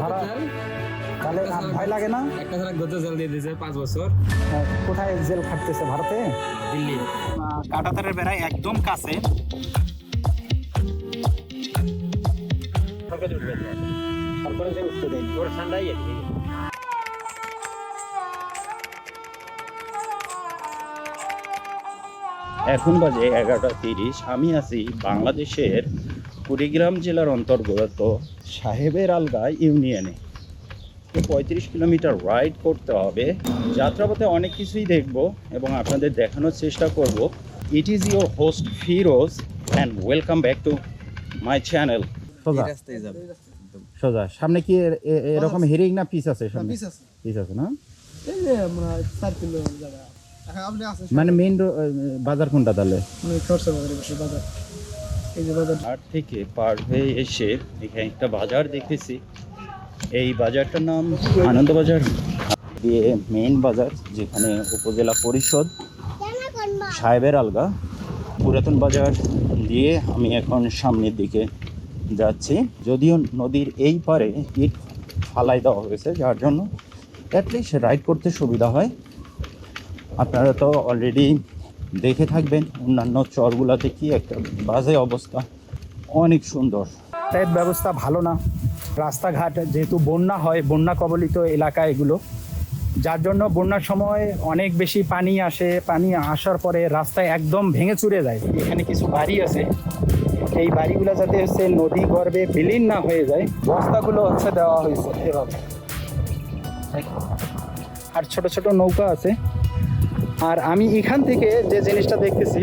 ভাড়া তাহলে ভয় লাগে না। একটা ছাড়া গত জেল দিয়ে দিয়েছে পাঁচ বছর। হ্যাঁ, কোথায় জেল খাটতেছে ভারতে? দিল্লি। কাটাতারের বেড়ায় একদম কাছে। তারপরে যে উঠতে দেয় ওর ঠান্ডাই এখন বাজে এগারোটা তিরিশ। আমি আছি বাংলাদেশের কুড়িগ্রাম জেলার অন্তর্গত সাহেবের আলগা ইউনিয়নে। পঁয়ত্রিশ কিলোমিটার রাইড করতে হবে। যাত্রাপথে অনেক কিছুই দেখব এবং আপনাদের দেখানোর চেষ্টা করব। It is your host Firoz and welcome back to my channel সোজা। সোজা। সামনে কি এরকম হিরিং না পিস আছে? সামনে। পিস আছে। না? এই যে আমরা চার কিলো জায়গা। এখন আপনি আছেন মানে মেইন বাজার কোনটা তাহলে? বাজারে। হাট থেকে পার হয়ে এসে এখানে একটা বাজার দেখেছি এই বাজারটার নাম আনন্দ বাজার দিয়ে মেইন বাজার, যেখানে উপজেলা পরিষদ, সাহেবের আলগা, পুরাতন বাজার দিয়ে আমি এখন সামনের দিকে যাচ্ছি। যদিও নদীর এই পারে ইট ফালাই দেওয়া হয়েছে, যার জন্য অ্যাটলিস্ট রাইড করতে সুবিধা হয়। আপনারা তো অলরেডি দেখে থাকবেন। অন্যান্য চরগুলাতে কি একটা বাজে অবস্থা। অনেক সুন্দর। যাতায়াত ব্যবস্থা ভালো না। রাস্তাঘাট যেহেতু বন্যা হয়, বন্যা কবলিত এলাকা এগুলো। যার জন্য বন্যার সময় অনেক বেশি পানি আসে। পানি আসার পরে রাস্তায় একদম ভেঙে চুরে যায়। এখানে কিছু বাড়ি আছে। এই বাড়িগুলো যাতে হচ্ছে নদী গর্ভে বিলীন না হয়ে যায়, বস্তাগুলো হচ্ছে দেওয়া হয়েছে এভাবে। আর ছোট ছোট নৌকা আছে। আর আমি এখান থেকে যে জিনিসটা দেখতেছি,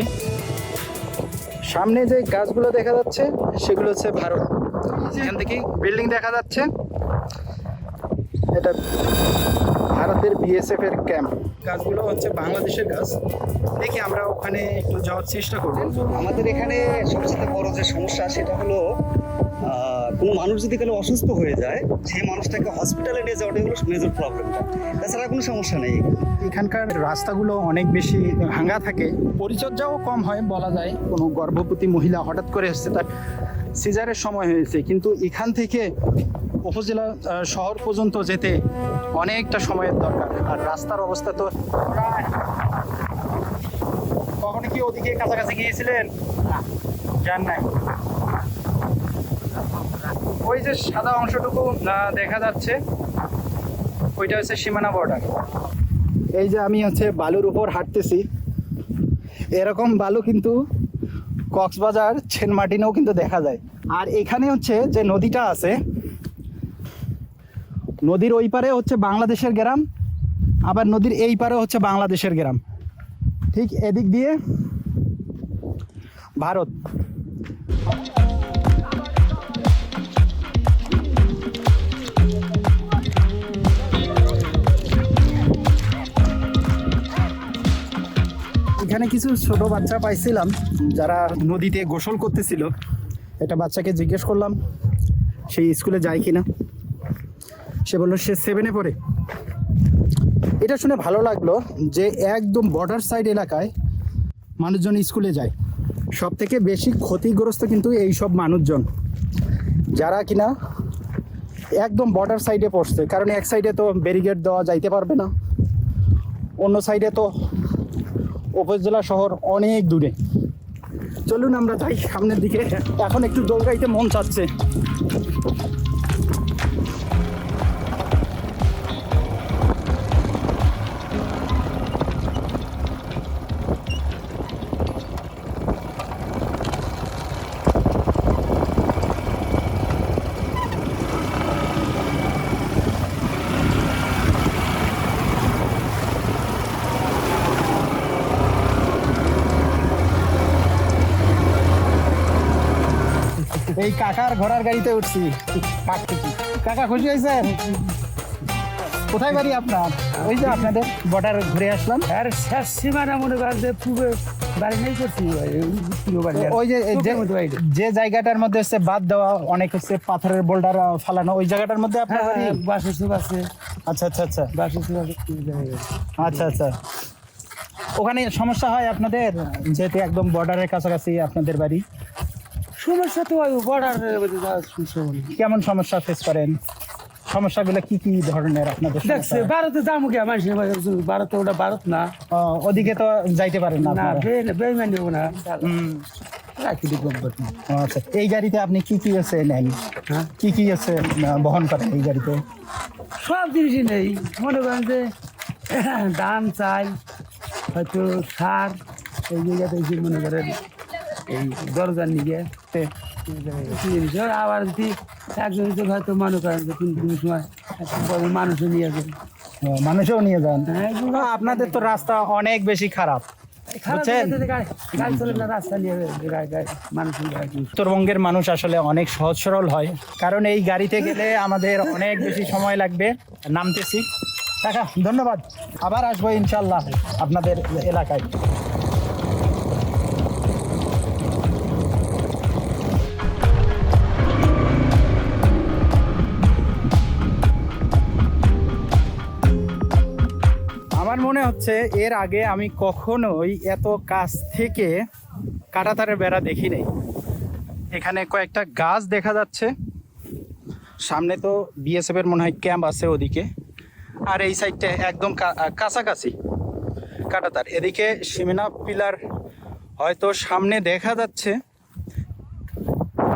সামনে যে গাছগুলো দেখা যাচ্ছে, সেগুলো হচ্ছে ভারত। এখান থেকে বিল্ডিং দেখা যাচ্ছে। এটা ভারতের বিএসএফ এর ক্যাম্প গাছগুলো হচ্ছে বাংলাদেশের গাছ। দেখি আমরা ওখানে একটু যাওয়ার চেষ্টা করব। আমাদের এখানে সবচেয়ে বড় যে সমস্যা, সেটা হলো কোনো মানুষ যদি কোনো অসুস্থ হয়ে যায়, সেই মানুষটাকে হসপিটালে নিয়ে যাওয়াটাই হলো মেজর প্রবলেমটা তাছাড়া কোনো সমস্যা নেই। এখানকার রাস্তাগুলো অনেক বেশি ভাঙা থাকে। পরিচর্যাও কম হয় বলা যায়। কোনো গর্ভবতী মহিলা হঠাৎ করে এসছে, তার সিজারের সময় হয়েছে। কিন্তু এখান থেকে উপজেলা শহর পর্যন্ত যেতে অনেকটা সময়ের দরকার। আর রাস্তার অবস্থা তো কখনো কি ওদিকে কাছাকাছি গিয়েছিলেন? যান নাই। ওই যে সাদা অংশটুকু দেখা যাচ্ছে, ওইটা হচ্ছে সীমানা বর্ডার এই যে আমি হচ্ছে বালুর উপর হাঁটতেছি। এরকম বালু কিন্তু কক্সবাজার, ছেনমাটিনেও কিন্তু দেখা যায়। আর এখানে হচ্ছে যে নদীটা আছে, নদীর ওই পারে হচ্ছে বাংলাদেশের গ্রাম, আবার নদীর এই পারে হচ্ছে বাংলাদেশের গ্রাম। ঠিক এদিক দিয়ে ভারত। এখানে কিছু ছোট বাচ্চা পাইছিলাম, যারা নদীতে গোসল করতেছিল। একটা বাচ্চাকে জিজ্ঞেস করলাম সেই স্কুলে যায় কিনা? সে বলল, সে সেভেনে পড়ে। এটা শুনে ভালো লাগল যে একদম বর্ডার সাইড এলাকায় মানুষজন স্কুলে যায়। সব থেকে বেশি ক্ষতিগ্রস্ত কিন্তু এই সব মানুষজন। যারা কিনা একদম বর্ডার সাইডে পড়ছে, কারণ এক সাইডে তো ব্যারিগেড দেওয়া যাইতে পারবে না, অন্য সাইডে তো উপজেলা শহর অনেক দূরে। চলুন আমরা যাই সামনের দিকে। এখন একটু দৌড়াইতে মন চাচ্ছে। এই কাকার ঘোড়ার গাড়িতে উঠছি। কাক কাকা খুশি হয়েছেন? কোথায় বাড়ি আপনার? ওই যে আপনাদের বর্ডার ঘুরে আসলাম। আর শেষ সীমানা মনে করেন যে পূর্বে বাড়ি নেই করছি। ওই যে যে- জায়গাটার মধ্যে হচ্ছে বাদ দেওয়া অনেক হচ্ছে পাথরের বোল্ডার ফালানো ওই জায়গাটার মধ্যে আপনার হ্যাঁ বাড়ি? হ্যাঁ, আছে। আচ্ছা আচ্ছা আচ্ছা। আছে। আচ্ছা আচ্ছা। ওখানে সমস্যা হয় আপনাদের? যেহেতু একদম বর্ডারের কাছাকাছি আপনাদের বাড়ি। সমস্যা তো ওই হলো। কেমন সমস্যা ফেস করেন? সমস্যাগুলো কি কি ধরনের আপনাদের দেখছে? ভারতে যাব কে? মানুষের ভারতে ওটা ভারত না। ওদিকে তো যাইতে পারেন না। বেইমান দেবো না। আচ্ছা। এই গাড়িতে আপনি কি কি আছে নেন? হ্যাঁ? কি কি আছে বহন করেন এই গাড়িতে? সব জিনিসই নেই। মনে করেন যে ধান চাল হয়তো সার এই জায়গাতে মনে করেন এই দরজার আবার যদি একজন যদি হয়তো মনে করেন যে কোন কোন সময় মানুষও নিয়ে যাবেন মানুষও নিয়ে যান। হ্যাঁ, আপনাদের তো রাস্তা অনেক বেশি খারাপ। উত্তরবঙ্গের মানুষ আসলে অনেক সহজ সরল হয়। কারণ এই গাড়িতে গেলে আমাদের অনেক বেশি সময় লাগবে। নামতেছি। কাকা ধন্যবাদ। আবার আসব ইনশাল্লাহ আপনাদের এলাকায়। মনে হচ্ছে এর আগে আমি কখনোই এত কাছ থেকে কাটাতারের বেড়া দেখি নাই। এখানে কয়েকটা গাছ দেখা যাচ্ছে। সামনে তো বিএসএফ এর মনে হয় ক্যাম্প আছে ওদিকে। আর এই সাইডটা একদম কাছাকাছি কাটাতার। এদিকে সীমানা পিলার হয়তো সামনে দেখা যাচ্ছে।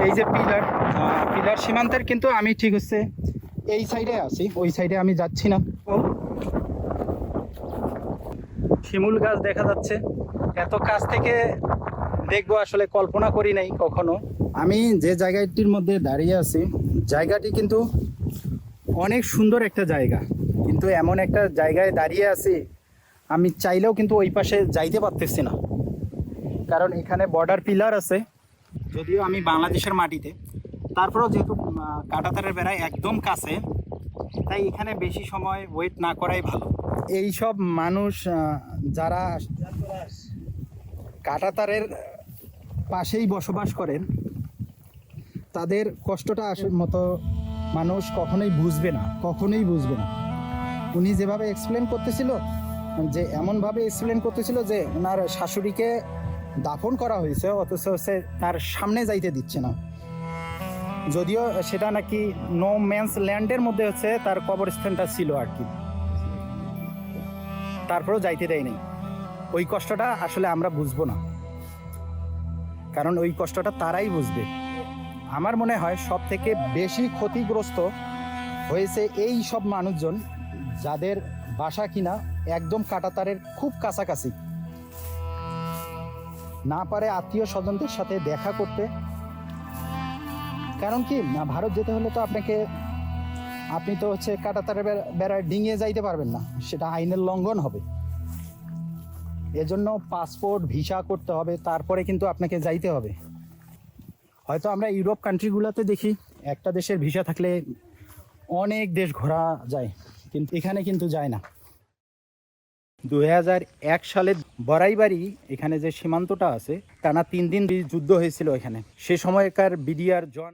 এই যে পিলার পিলার সীমান্তের কিন্তু আমি ঠিক হচ্ছে এই সাইডে আছি, ওই সাইডে আমি যাচ্ছি না। শিমুল গাছ দেখা যাচ্ছে। এত কাছ থেকে দেখব আসলে কল্পনা করি নাই কখনো। আমি যে জায়গাটির মধ্যে দাঁড়িয়ে আছি, জায়গাটি কিন্তু অনেক সুন্দর একটা জায়গা। কিন্তু এমন একটা জায়গায় দাঁড়িয়ে আছি, আমি চাইলেও কিন্তু ওই পাশে যাইতে পারতেছি না। কারণ এখানে বর্ডার পিলার আছে, যদিও আমি বাংলাদেশের মাটিতে। তারপরেও যেহেতু কাঁটাতারের বেড়ায় একদম কাছে, তাই এখানে বেশি সময় ওয়েট না করাই ভালো। এই সব মানুষ যারা কাঁটাতারের পাশেই বসবাস করেন, তাদের কষ্টটা আসল মতো মানুষ কখনোই বুঝবে না, কখনোই বুঝবে না। উনি যেভাবে এক্সপ্লেন করতেছিল, যে এমনভাবে এক্সপ্লেন করতেছিল যে ওনার শাশুড়িকে দাফন করা হয়েছে, অথচ সে তার সামনে যাইতে দিচ্ছে না। যদিও সেটা নাকি নো ম্যান্স ল্যান্ডের মধ্যে হচ্ছে, তার কবরস্থানটা ছিল আর কি। তারপরেও যাইতে দেয় নাই। ওই কষ্টটা আসলে আমরা বুঝব না। কারণ ওই কষ্টটা তারাই বুঝবে। আমার মনে হয় সব থেকে বেশি ক্ষতিগ্রস্ত হয়েছে এই সব মানুষজন যাদের বাসা কিনা একদম কাটাতারের খুব কাছাকাছি। না পারে আত্মীয় স্বজনদের সাথে দেখা করতে। কারণ কি, না ভারত যেতে হলে তো আপনাকে আপনি তো হচ্ছে কাটাতারের বেড়া- বেড়ায় ডিঙিয়ে যাইতে পারবেন না। সেটা আইনের লঙ্ঘন হবে। এজন্য পাসপোর্ট, ভিসা করতে হবে, তারপরে কিন্তু আপনাকে যাইতে হবে। হয়তো আমরা ইউরোপ কান্ট্রিগুলোতে দেখি, একটা দেশের ভিসা থাকলে অনেক দেশ ঘোরা যায়, কিন্তু এখানে কিন্তু যায় না। দু হাজার এক সালে বড়াইবাড়ি এখানে যে সীমান্তটা আছে, টানা তিন দিন যুদ্ধ হয়েছিল এখানে। সে সময়কার বিডিআর জন